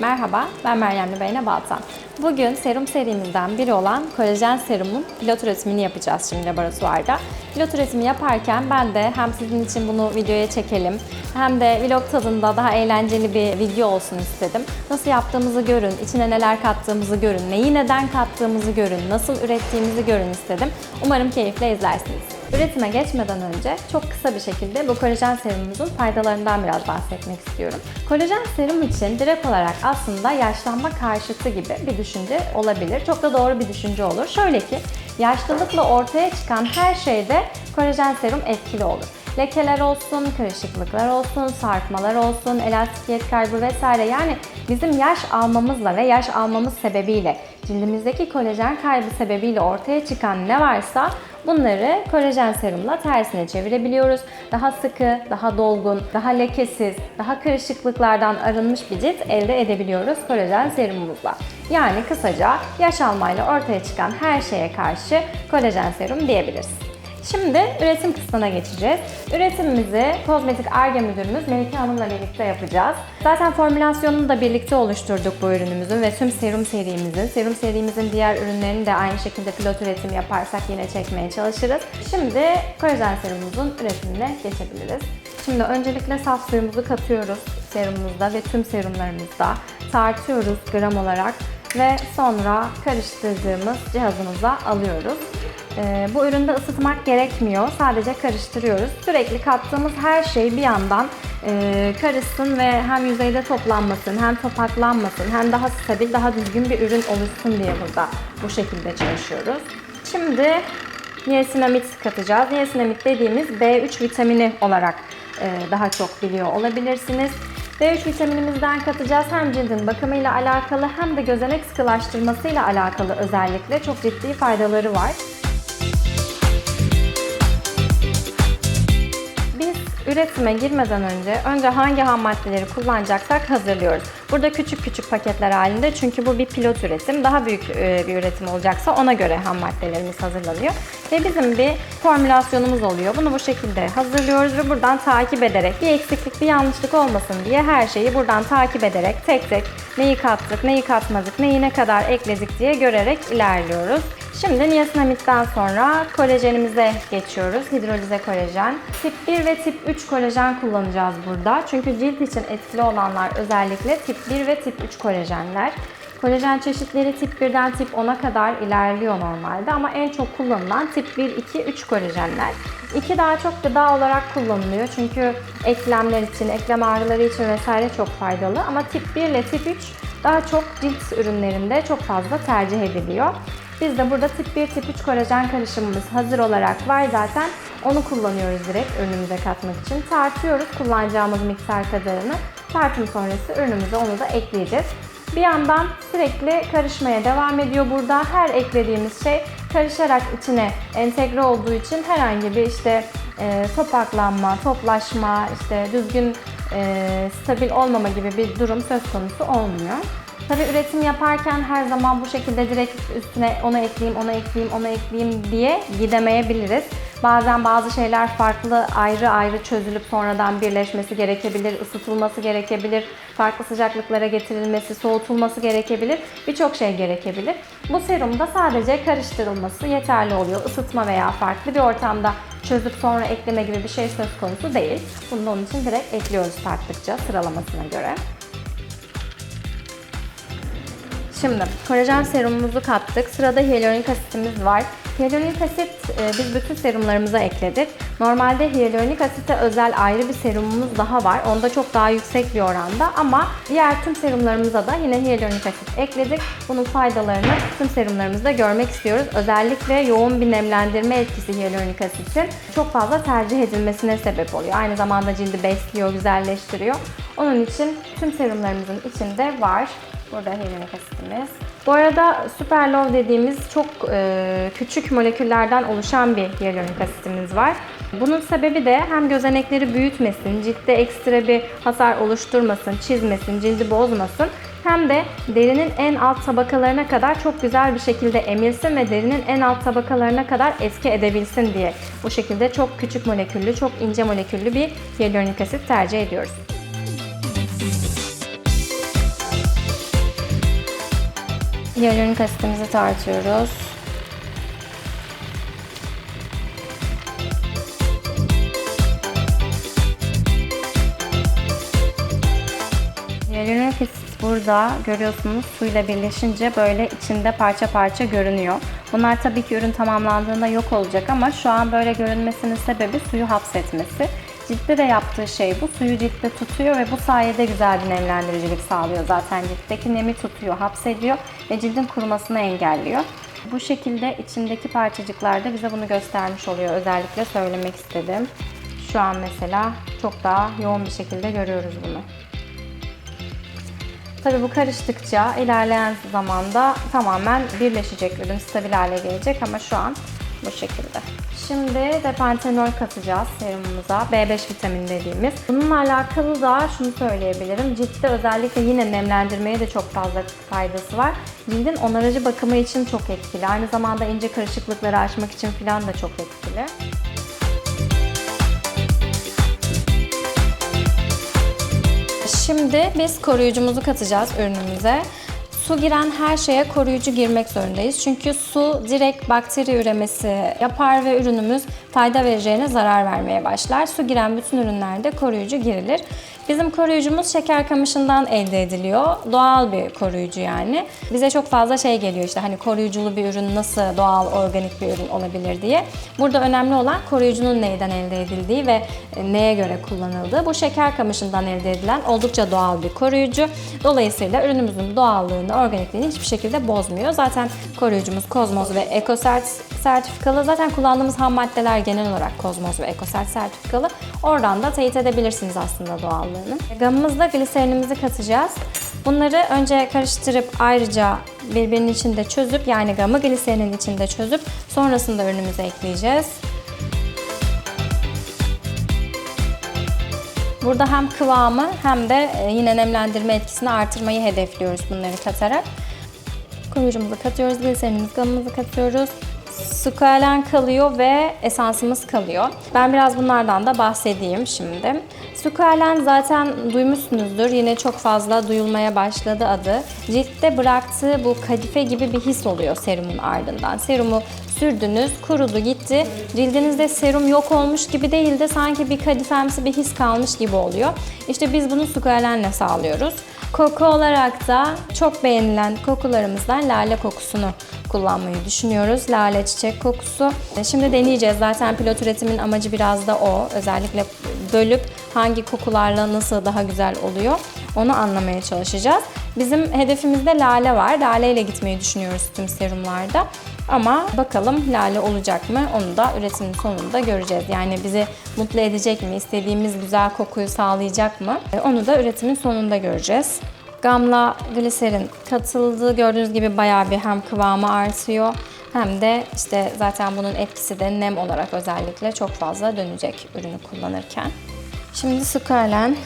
Merhaba, ben Meryem Beyne Baltan. Bugün serum serimizden biri olan kolajen serumun pilot üretimini yapacağız şimdi laboratuvarda. Pilot üretimi yaparken ben de hem sizin için bunu videoya çekelim hem de vlog tadında daha eğlenceli bir video olsun istedim. Nasıl yaptığımızı görün, içine neler kattığımızı görün, neyi neden kattığımızı görün, nasıl ürettiğimizi görün istedim. Umarım keyifle izlersiniz. Üretime geçmeden önce çok kısa bir şekilde bu kolajen serumumuzun faydalarından biraz bahsetmek istiyorum. Kolajen serum için direkt olarak aslında yaşlanma karşıtı gibi bir düşünce olabilir. Çok da doğru bir düşünce olur. Şöyle ki yaşlılıkla ortaya çıkan her şeyde kolajen serum etkili olur. Lekeler olsun, kırışıklıklar olsun, sarkmalar olsun, elastikiyet kaybı vesaire yani bizim yaş almamızla ve yaş almamız sebebiyle cildimizdeki kolajen kaybı sebebiyle ortaya çıkan ne varsa bunları kolajen serumla tersine çevirebiliyoruz. Daha sıkı, daha dolgun, daha lekesiz, daha kırışıklıklardan arınmış bir cilt elde edebiliyoruz kolajen serumumuzla. Yani kısaca yaş almayla ortaya çıkan her şeye karşı kolajen serum diyebiliriz. Şimdi üretim kısmına geçeceğiz. Üretimimizi kozmetik ARGE müdürümüz Melike Hanım'la birlikte yapacağız. Zaten formülasyonunu da birlikte oluşturduk bu ürünümüzün ve tüm serum serimizin. Serum serimizin diğer ürünlerini de aynı şekilde pilot üretim yaparsak yine çekmeye çalışırız. Şimdi kolajen serumumuzun üretimine geçebiliriz. Şimdi öncelikle saf suyumuzu katıyoruz serumumuzda ve tüm serumlarımızda. Tartıyoruz gram olarak ve sonra karıştırdığımız cihazımıza alıyoruz. Ee, bu üründe ısıtmak gerekmiyor. Sadece karıştırıyoruz. Sürekli kattığımız her şey bir yandan e, karışsın ve hem yüzeyde toplanmasın, hem topaklanmasın, hem daha stabil, daha düzgün bir ürün oluşsun diye burada bu şekilde çalışıyoruz. Şimdi niasinamid katacağız. Niasinamid dediğimiz B3 vitamini olarak e, daha çok biliyor olabilirsiniz. B3 vitaminimizden katacağız. Hem cildin bakımıyla alakalı hem de gözenek sıkılaştırmasıyla alakalı özellikle çok ciddi faydaları var. Üretime girmeden önce önce hangi ham maddeleri kullanacaksak hazırlıyoruz. Burada küçük küçük paketler halinde çünkü bu bir pilot üretim. Daha büyük e, bir üretim olacaksa ona göre ham maddelerimiz hazırlanıyor. Ve bizim bir formülasyonumuz oluyor. Bunu bu şekilde hazırlıyoruz ve buradan takip ederek bir eksiklik, bir yanlışlık olmasın diye her şeyi buradan takip ederek tek tek neyi kattık, neyi katmadık, neyi ne kadar ekledik diye görerek ilerliyoruz. Şimdi niasinamidden sonra kolajenimize geçiyoruz. Hidrolize kolajen. Tip 1 ve tip 3 kolajen kullanacağız burada. Çünkü cilt için etkili olanlar özellikle tip 1 ve tip 3 kolajenler. Kolajen çeşitleri tip 1'den tip 10'a kadar ilerliyor normalde ama en çok kullanılan tip 1, 2, 3 kolajenler. 2 daha çok gıda olarak kullanılıyor çünkü eklemler için, eklem ağrıları için vesaire çok faydalı ama tip 1 ile tip 3 daha çok cilt ürünlerinde çok fazla tercih ediliyor. Biz de burada tip 1, tip 3 kolajen karışımımız hazır olarak var zaten. Onu kullanıyoruz direkt ürünümüze katmak için. Tartıyoruz kullanacağımız miktar kadarını. Tartım sonrası ürünümüze onu da ekleyeceğiz. Bir yandan sürekli karışmaya devam ediyor burada. Her eklediğimiz şey karışarak içine entegre olduğu için herhangi bir işte e, topaklanma, toplaşma, işte düzgün e, stabil olmama gibi bir durum söz konusu olmuyor. Tabii üretim yaparken her zaman bu şekilde direkt üstüne onu ekleyeyim, onu ekleyeyim, onu ekleyeyim diye gidemeyebiliriz. Bazen bazı şeyler farklı ayrı ayrı çözülüp sonradan birleşmesi gerekebilir, ısıtılması gerekebilir, farklı sıcaklıklara getirilmesi, soğutulması gerekebilir, birçok şey gerekebilir. Bu serumda sadece karıştırılması yeterli oluyor. Isıtma veya farklı bir ortamda çözüp sonra ekleme gibi bir şey söz konusu değil. Bunu da onun için direkt ekliyoruz tarttıkça sıralamasına göre. Şimdi kolajen serumumuzu kattık. Sırada hyaluronik asitimiz var. Hyaluronik asit e, biz bütün serumlarımıza ekledik. Normalde hyaluronik asite özel ayrı bir serumumuz daha var. Onda çok daha yüksek bir oranda ama diğer tüm serumlarımıza da yine hyaluronik asit ekledik. Bunun faydalarını tüm serumlarımızda görmek istiyoruz. Özellikle yoğun bir nemlendirme etkisi hyaluronik asitin çok fazla tercih edilmesine sebep oluyor. Aynı zamanda cildi besliyor, güzelleştiriyor. Onun için tüm serumlarımızın içinde var. Burada hyaluronik asitimiz. Bu arada Super Love dediğimiz çok e, küçük moleküllerden oluşan bir hyaluronik asitimiz var. Bunun sebebi de hem gözenekleri büyütmesin, ciltte ekstra bir hasar oluşturmasın, çizmesin, cildi bozmasın. Hem de derinin en alt tabakalarına kadar çok güzel bir şekilde emilsin ve derinin en alt tabakalarına kadar etki edebilsin diye bu şekilde çok küçük moleküllü, çok ince moleküllü bir hyaluronik asit tercih ediyoruz. Hyaluronik asitimizi tartıyoruz. Asit burada görüyorsunuz suyla birleşince böyle içinde parça parça görünüyor. Bunlar tabii ki ürün tamamlandığında yok olacak ama şu an böyle görünmesinin sebebi suyu hapsetmesi. Ciltte de yaptığı şey bu. Suyu ciltte tutuyor ve bu sayede güzel bir nemlendiricilik sağlıyor. Zaten ciltteki nemi tutuyor, hapsediyor ve cildin kurumasını engelliyor. Bu şekilde içindeki parçacıklar da bize bunu göstermiş oluyor. Özellikle söylemek istedim. Şu an mesela çok daha yoğun bir şekilde görüyoruz bunu. Tabii bu karıştıkça ilerleyen zamanda tamamen birleşecek ürün stabil hale gelecek ama şu an bu şekilde. Şimdi depantenol katacağız serumumuza. B5 vitamini dediğimiz. Bununla alakalı da şunu söyleyebilirim. Ciltte özellikle yine nemlendirmeye de çok fazla faydası var. Cildin onarıcı bakımı için çok etkili. Aynı zamanda ince karışıklıkları aşmak için falan da çok etkili. Şimdi biz koruyucumuzu katacağız ürünümüze. Su giren her şeye koruyucu girmek zorundayız. Çünkü su direkt bakteri üremesi yapar ve ürünümüz fayda vereceğine zarar vermeye başlar. Su giren bütün ürünlerde koruyucu girilir. Bizim koruyucumuz şeker kamışından elde ediliyor. Doğal bir koruyucu yani. Bize çok fazla şey geliyor işte hani koruyuculu bir ürün nasıl doğal organik bir ürün olabilir diye. Burada önemli olan koruyucunun neyden elde edildiği ve e, neye göre kullanıldığı. Bu şeker kamışından elde edilen oldukça doğal bir koruyucu. Dolayısıyla ürünümüzün doğallığını, organikliğini hiçbir şekilde bozmuyor. Zaten koruyucumuz Kozmoz ve EcoCert sertifikalı. Zaten kullandığımız ham maddeler genel olarak Kozmoz ve EcoCert sertifikalı. Oradan da teyit edebilirsiniz aslında doğallığını. Gamımızda gliserinimizi katacağız. Bunları önce karıştırıp ayrıca birbirinin içinde çözüp yani gamı gliserinin içinde çözüp sonrasında ürünümüze ekleyeceğiz. Burada hem kıvamı hem de e, yine nemlendirme etkisini artırmayı hedefliyoruz bunları katarak. Koruyucumuzu katıyoruz, gliserinimizi, gamımızı katıyoruz. Sukalen kalıyor ve esansımız kalıyor. Ben biraz bunlardan da bahsedeyim şimdi. Sukalen zaten duymuşsunuzdur. Yine çok fazla duyulmaya başladı adı. Ciltte bıraktığı bu kadife gibi bir his oluyor serumun ardından. Serumu sürdünüz, kurudu gitti. Cildinizde serum yok olmuş gibi değil de sanki bir kadifemsi bir his kalmış gibi oluyor. İşte biz bunu sukalenle sağlıyoruz. Koku olarak da çok beğenilen kokularımızdan lale kokusunu kullanmayı düşünüyoruz. Lale çiçek kokusu. Şimdi deneyeceğiz. Zaten pilot üretimin amacı biraz da o. Özellikle bölüp hangi kokularla nasıl daha güzel oluyor onu anlamaya çalışacağız. Bizim hedefimizde lale var. Lale ile gitmeyi düşünüyoruz tüm serumlarda. Ama bakalım lale olacak mı? Onu da üretimin sonunda göreceğiz. Yani bizi mutlu edecek mi? İstediğimiz güzel kokuyu sağlayacak mı? Onu da üretimin sonunda göreceğiz. Gamla gliserin katıldığı gördüğünüz gibi bayağı bir hem kıvamı artıyor hem de işte zaten bunun etkisi de nem olarak özellikle çok fazla dönecek ürünü kullanırken. Şimdi sukalen.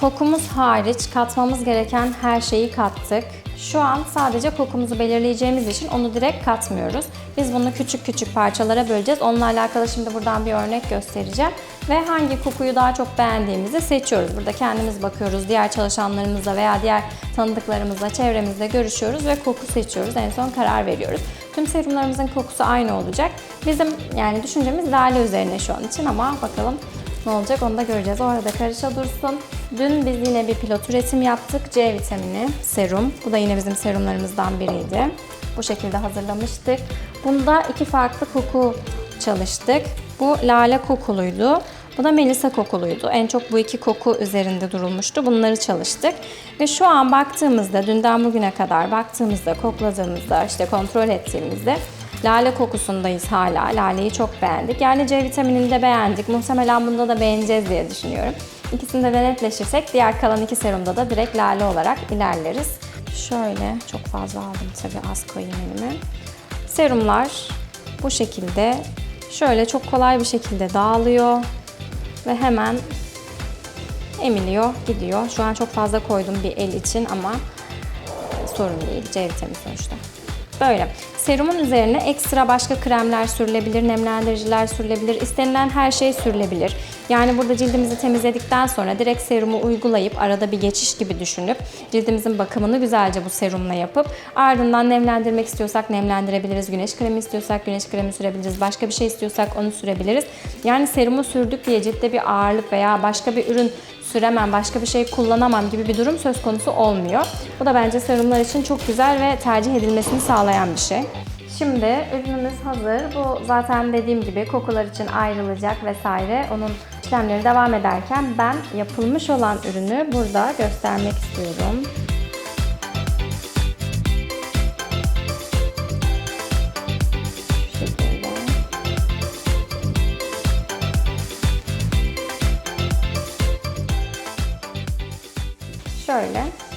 Kokumuz hariç katmamız gereken her şeyi kattık. Şu an sadece kokumuzu belirleyeceğimiz için onu direkt katmıyoruz. Biz bunu küçük küçük parçalara böleceğiz. Onunla alakalı şimdi buradan bir örnek göstereceğim. Ve hangi kokuyu daha çok beğendiğimizi seçiyoruz. Burada kendimiz bakıyoruz. Diğer çalışanlarımızla veya diğer tanıdıklarımızla, çevremizle görüşüyoruz ve koku seçiyoruz. En son karar veriyoruz. Tüm serumlarımızın kokusu aynı olacak. Bizim yani düşüncemiz lale üzerine şu an için ama bakalım ne olacak onu da göreceğiz. O arada karışa dursun. Dün biz yine bir pilot üretim yaptık. C vitamini serum. Bu da yine bizim serumlarımızdan biriydi. Bu şekilde hazırlamıştık. Bunda iki farklı koku çalıştık. Bu lale kokuluydu. Bu da melisa kokuluydu. En çok bu iki koku üzerinde durulmuştu. Bunları çalıştık. Ve şu an baktığımızda, dünden bugüne kadar baktığımızda, kokladığımızda, işte kontrol ettiğimizde Lale kokusundayız hala. Laleyi çok beğendik. Yani C vitaminini de beğendik. Muhtemelen bunda da beğeneceğiz diye düşünüyorum. İkisinde de netleşirsek diğer kalan iki serumda da direkt lale olarak ilerleriz. Şöyle çok fazla aldım tabii az koyayım elime. Serumlar bu şekilde şöyle çok kolay bir şekilde dağılıyor ve hemen emiliyor, gidiyor. Şu an çok fazla koydum bir el için ama sorun değil. C vitamini sonuçta. Böyle. Serumun üzerine ekstra başka kremler sürülebilir, nemlendiriciler sürülebilir, istenilen her şey sürülebilir. Yani burada cildimizi temizledikten sonra direkt serumu uygulayıp arada bir geçiş gibi düşünüp cildimizin bakımını güzelce bu serumla yapıp ardından nemlendirmek istiyorsak nemlendirebiliriz. Güneş kremi istiyorsak güneş kremi sürebiliriz. Başka bir şey istiyorsak onu sürebiliriz. Yani serumu sürdük diye ciltte bir ağırlık veya başka bir ürün süremem, başka bir şey kullanamam gibi bir durum söz konusu olmuyor. Bu da bence serumlar için çok güzel ve tercih edilmesini sağlayan bir şey. Şimdi ürünümüz hazır. Bu zaten dediğim gibi kokular için ayrılacak vesaire. Onun işlemleri devam ederken ben yapılmış olan ürünü burada göstermek istiyorum. Şöyle.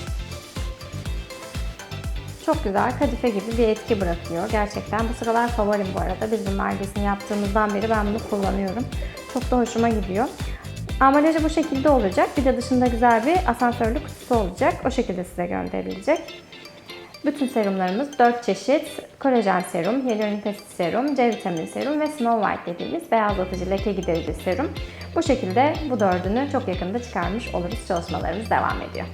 Çok güzel kadife gibi bir etki bırakıyor. Gerçekten bu sıralar favorim bu arada. Biz bu markasını yaptığımızdan beri ben bunu kullanıyorum. Çok da hoşuma gidiyor. Ambalajı bu şekilde olacak. Bir de dışında güzel bir asansörlü kutusu olacak. O şekilde size gönderilecek. Bütün serumlarımız 4 çeşit kolajen serum, hyaluronik asit serum, C vitamini serum ve Snow White dediğimiz beyazlatıcı leke giderici serum. Bu şekilde bu dördünü çok yakında çıkarmış oluruz. Çalışmalarımız devam ediyor.